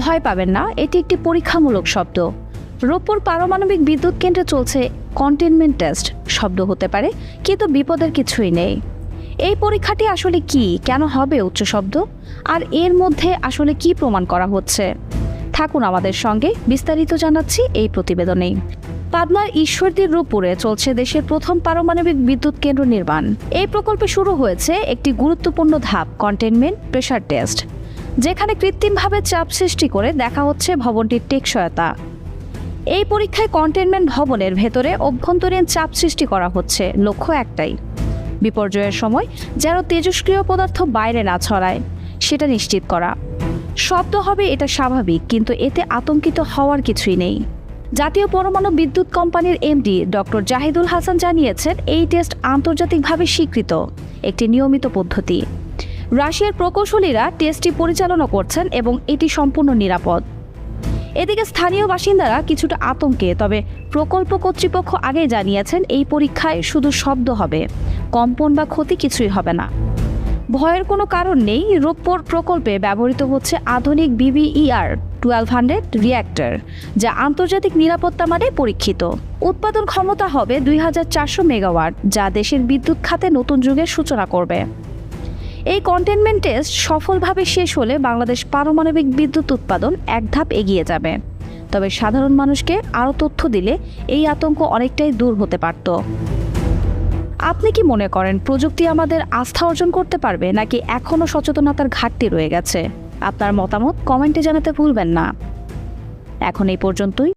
ভয় পাবেন না, এটি একটি পরীক্ষামূলক শব্দ। রূপপুর পারমাণবিক বিদ্যুৎ কেন্দ্রে চলছে কন্টেনমেন্ট টেস্ট শব্দ হতে পারে, কিন্তু বিপদের কিছুই নেই। এই পরীক্ষাটি আসলে কি, কেন হবে উচ্চ শব্দ? আর এর মধ্যে আসলে কি প্রমাণ করা হচ্ছে? থাকুন আমাদের সঙ্গে, বিস্তারিত জানাচ্ছি এই প্রতিবেদনেই পাবনার ঈশ্বরদীর রূপপুরে চলছে দেশের প্রথম পারমাণবিক বিদ্যুৎ কেন্দ্র নির্মাণ। এই প্রকল্পে শুরু হয়েছে একটি গুরুত্বপূর্ণ ধাপ কন্টেনমেন্ট প্রেশার টেস্ট যেখানে কৃত্রিমভাবে চাপ সৃষ্টি করে দেখা হচ্ছে ভবনটির টেকসয়তা এই পরীক্ষায় কন্টেনমেন্ট ভবনের ভেতরে অভ্যন্তরীণ চাপ সৃষ্টি করা হচ্ছে, লক্ষ্য একটাই। বিপর্যয়ের সময় যেন তেজস্ক্রিয় পদার্থ বাইরে না ছড়ায়, সেটা নিশ্চিত করা। শব্দ হবে এটা স্বাভাবিক, কিন্তু এতে আতঙ্কিত হওয়ার কিছুই নেই। জাতীয় পরমাণু বিদ্যুৎ কোম্পানির এমডি ডক্টর জাহিদুল হাসান জানিয়েছেন, এই টেস্ট আন্তর্জাতিকভাবে স্বীকৃত, একটি নিয়মিত পদ্ধতি। রাশিয়ার প্রকৌশলীরা টেস্টটি পরিচালনা করছেন এবং এটি সম্পূর্ণ নিরাপদ। এদিকে স্থানীয় বাসিন্দারা কিছুটা আতঙ্কে, তবে প্রকল্প কর্তৃপক্ষ আগে জানিয়েছেন এই পরীক্ষায় শুধু শব্দ হবে, কম্পন বা ক্ষতি কিছুই হবে না। ভয়ের কোনো কারণ নেই রূপপুর প্রকল্পে ব্যবহৃত হচ্ছে আধুনিক বিবিইআর টুয়েলভ হান্ড্রেড রিয়্যাক্টর যা আন্তর্জাতিক নিরাপত্তা মানে পরীক্ষিত। উৎপাদন ক্ষমতা হবে দুই হাজার চারশো মেগাওয়াট, যা দেশের বিদ্যুৎ খাতে নতুন যুগের সূচনা করবে। এই কন্টেনমেন্ট টেস্ট সফলভাবে শেষ হলে বাংলাদেশ পারমাণবিক বিদ্যুৎ উৎপাদন এক ধাপ এগিয়ে যাবে। তবে সাধারণ মানুষকে আরও তথ্য দিলে এই আতঙ্ক অনেকটাই দূর হতে পারত। আপনি কি মনে করেন প্রযুক্তি আমাদের আস্থা অর্জন করতে পারবে নাকি এখনও সচেতনতার ঘাটতি রয়ে গেছে? আপনার মতামত কমেন্টে জানাতে ভুলবেন না। এখন এই পর্যন্তই।